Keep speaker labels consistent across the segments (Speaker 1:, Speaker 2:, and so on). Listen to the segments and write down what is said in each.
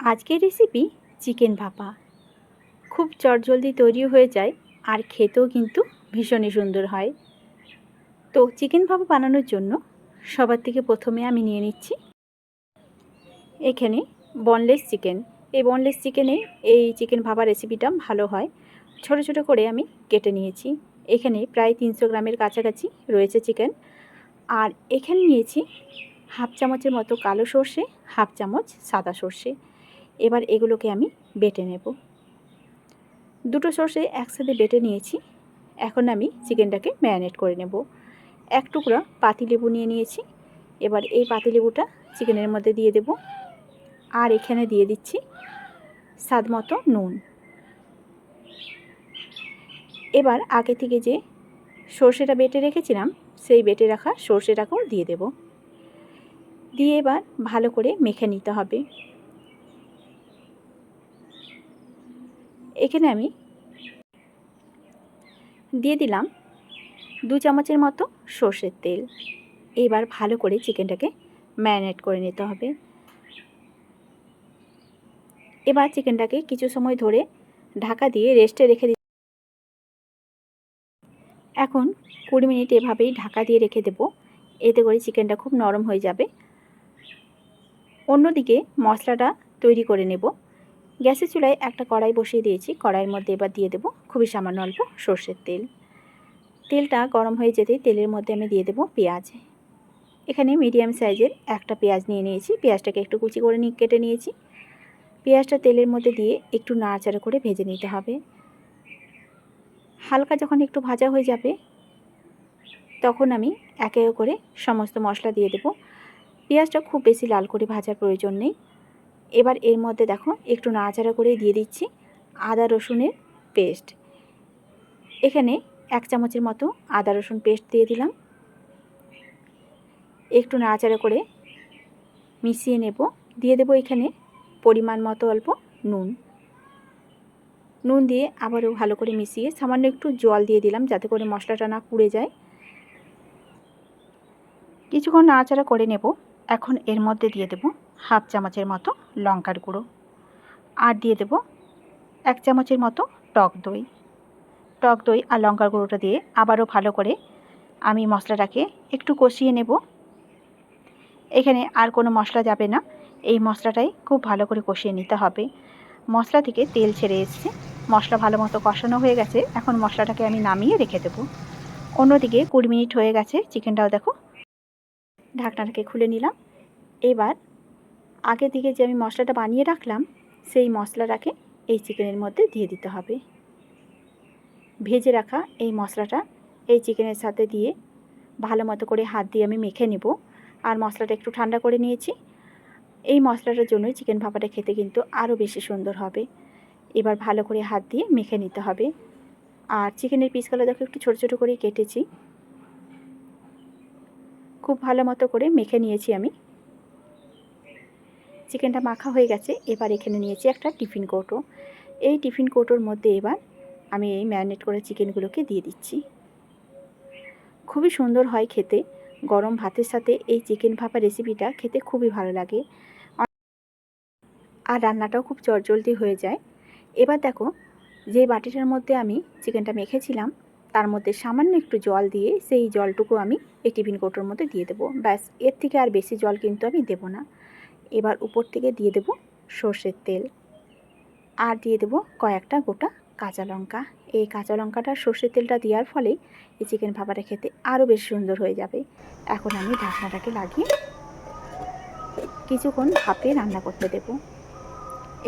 Speaker 1: আজকের recipe chicken ভাপা। খুব চটজলদি তৈরি হয়ে যায়, আর খেতেও কিন্তু ভীষণই সুন্দর হয়। তো চিকেন ভাপা বানানোর জন্য সবার থেকে প্রথমে আমি নিয়ে নিচ্ছি এখানে বনলেস চিকেন এই বনলেস চিকেনে এই চিকেন ভাপা রেসিপিটা ভালো হয়। ছোট ছোট করে আমি কেটে নিয়েছি। এখানে প্রায় তিনশো গ্রামের কাছাকাছি রয়েছে চিকেন আর এখানে নিয়েছি হাফ চামচের মতো কালো সর্ষে, হাফ চামচ সাদা সর্ষে। এবার এগুলোকে আমি বেটে নেব। দুটো সর্ষে একসাথে বেটে নিয়েছি। এখন আমি চিকেনটাকে ম্যারিনেট করে নেব। এক টুকরা পাতিলেবু নিয়ে নিয়েছি। এবার এই পাতিলেবুটা চিকেনের মধ্যে দিয়ে দেব। আর এখানে দিয়ে দিচ্ছি স্বাদ মতো নুন। এবার আগে থেকে যে সর্ষেটা বেটে রেখেছিলাম, সেই বেটে রাখা সর্ষেটাকেও দিয়ে দেব। দিয়ে এবার ভালো করে মেখে নিতে হবে। এখানে আমি দিয়ে দিলাম দু চামচের মতো সর্ষের তেল। এবার ভালো করে চিকেনটাকে ম্যারিনেট করে নিতে হবে। এবার চিকেনটাকে কিছু সময় ধরে ঢাকা দিয়ে রেস্টে রেখে দিতে এখন কুড়ি মিনিট এভাবেই ঢাকা দিয়ে রেখে দেব। এতে করে চিকেনটা খুব নরম হয়ে যাবে। অন্যদিকে মশলাটা তৈরি করে নেব। গ্যাসের চুলায় একটা কড়াই বসিয়ে দিয়েছি। কড়াইয়ের মধ্যে এবার দিয়ে দেবো খুবই সামান্য অল্প সর্ষের তেল। তেলটা গরম হয়ে যেতেই তেলের মধ্যে আমি দিয়ে দেবো পেঁয়াজ। এখানে মিডিয়াম সাইজের একটা পেঁয়াজ নিয়ে নিয়েছি। পেঁয়াজটাকে একটু কুচি করে নিয়ে কেটে নিয়েছি। পেঁয়াজটা তেলের মধ্যে দিয়ে একটু নাড়াচাড়া করে ভেজে নিতে হবে। হালকা যখন একটু ভাজা হয়ে যাবে, তখন আমি একে করে সমস্ত মশলা দিয়ে দেবো। পেঁয়াজটা খুব বেশি লাল করে ভাজার প্রয়োজন নেই। এবার এর মধ্যে দেখো একটু নাড়াচাড়া করে দিয়ে দিচ্ছি আদা রসুনের পেস্ট। এখানে এক চামচের মতো আদা রসুন পেস্ট দিয়ে দিলাম। একটু নাড়াচাড়া করে মিশিয়ে নেব। দিয়ে দেবো এখানে পরিমাণ মতো অল্প নুন। নুন দিয়ে আবারও ভালো করে মিশিয়ে সামান্য একটু জল দিয়ে দিলাম যাতে করে মশলাটা না পুড়ে যায়। কিছুক্ষণ নাড়াচাড়া করে নেব। এখন এর মধ্যে দিয়ে দেব হাফ চামচের মতো লঙ্কার গুঁড়ো। আর দিয়ে দেব এক চামচের মতো টক দই। টক দই আর লঙ্কার গুঁড়োটা দিয়ে আবারও ভালো করে আমি মশলাটাকে একটু কষিয়ে নেব। এখানে আর কোনো মশলা যাবে না। এই মশলাটাই খুব ভালো করে কষিয়ে নিতে হবে। মশলা থেকে তেল ছেড়ে এসছে। মশলা ভালো মতো কষানো হয়ে গেছে। এখন মশলাটাকে আমি নামিয়ে রেখে দেবো। অন্যদিকে কুড়ি মিনিট হয়ে গেছে। চিকেনটাও দেখো, ঢাকনাটাকে খুলে নিলাম। এবার আগের দিকে যে আমি মশলাটা বানিয়ে রাখলাম, সেই মশলাটাকে এই চিকেনের মধ্যে দিয়ে দিতে হবে। ভেজে রাখা এই মশলাটা এই চিকেনের সাথে দিয়ে ভালো মতো করে হাত দিয়ে আমি মেখে নেব। আর মশলাটা একটু ঠান্ডা করে নিয়েছি। এই মশলাটার জন্যই চিকেন ভাপাটা খেতে কিন্তু আরও বেশি সুন্দর হবে। এবার ভালো করে হাত দিয়ে মেখে নিতে হবে। আর চিকেনের পিসগুলো দেখো একটু ছোটো ছোটো করে কেটেছি। খুব ভালো মতো করে মেখে নিয়েছি আমি। চিকেনটা মাখা হয়ে গেছে, এবার এখানে নিয়েছি একটা টিফিন কৌটো। এই টিফিন কৌটোর মধ্যে এবার আমি এই ম্যারিনেট করে চিকেনগুলোকে দিয়ে দিচ্ছি। খুবই সুন্দর হয় খেতে। গরম ভাতের সাথে এই চিকেন ভাপা রেসিপিটা খেতে খুবই ভালো লাগে। আর রান্নাটাও খুব চটজলদি হয়ে যায়। এবার দেখো, যে বাটিটার মধ্যে আমি চিকেনটা মেখেছিলাম, তার মধ্যে সামান্য একটু জল দিয়ে সেই জলটুকু আমি এই টিফিন কৌটোর মধ্যে দিয়ে দেবো। ব্যাস, এর থেকে আর বেশি জল কিন্তু আমি দেবো না। এবার উপর থেকে দিয়ে দেবো সর্ষের তেল। আর দিয়ে দেবো কয়েকটা গোটা কাঁচা লঙ্কা। এই কাঁচা লঙ্কাটা সর্ষের তেলটা দেওয়ার ফলে এই চিকেন ভাপাটা খেতে আরও বেশি সুন্দর হয়ে যাবে। এখন আমি ঢাকনাটাকে লাগিয়ে কিছুক্ষণ ভাপে রান্না করতে দেবো।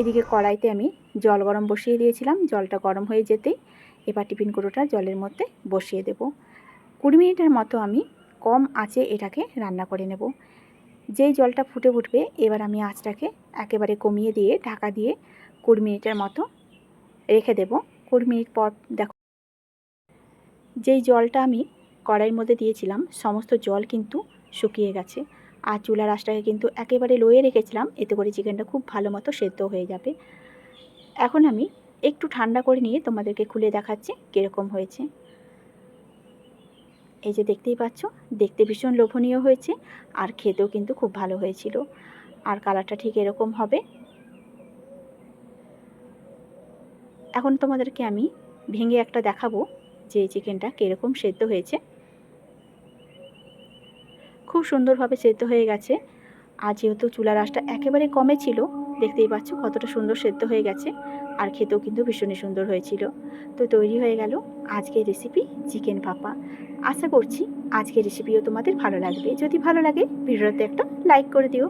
Speaker 1: এদিকে কড়াইতে আমি জল গরম বসিয়ে দিয়েছিলাম। জলটা গরম হয়ে যেতেই এবার টিফিন কুড়োটা জলের মধ্যে বসিয়ে দেব। কুড়ি মিনিটের মতো আমি কম আঁচে এটাকে রান্না করে নেব। যেই জলটা ফুটে উঠবে, এবার আমি আঁচটাকে একেবারে কমিয়ে দিয়ে, ঢাকা দিয়ে কুড়ি মিনিটের মতো রেখে দেব। কুড়ি মিনিট পর দেখো, যেই জলটা আমি কড়াইয়ের মধ্যে দিয়েছিলাম, সমস্ত জল কিন্তু শুকিয়ে গেছে। আর চুলার আঁচটাকে কিন্তু একেবারে লোয়ে রেখেছিলাম, এতে করে চিকেনটা খুব ভালো মতো সেদ্ধ হয়ে যাবে। এখন আমি একটু ঠান্ডা করে নিয়ে তোমাদেরকে খুলে দেখাচ্ছি কীরকম হয়েছে। এই যে দেখতেই পাচ্ছ, দেখতে ভীষণ লোভনীয় হয়েছে আর খেতেও কিন্তু খুব ভালো হয়েছিল। আর কালারটা ঠিক এরকম হবে। এখন তোমাদেরকে আমি ভেঙে একটা দেখাবো যে চিকেনটা কীরকম সেদ্ধ হয়েছে। খুব সুন্দরভাবে সেদ্ধ হয়ে গেছে। আর যেহেতু চুলার রাসটা একেবারে কমে ছিল, দেখতেই পাচ্ছ কতটা সুন্দর সেদ্ধ হয়ে গেছে আর খেতেও কিন্তু ভীষণই সুন্দর হয়েছিল। তো তৈরি হয়ে গেল আজকের রেসিপি চিকেন ভাপা। আশা করছি আজকের রেসিপিও তোমাদের ভালো লাগবে। যদি ভালো লাগে, ভিডিওতে একটা লাইক করে দিও।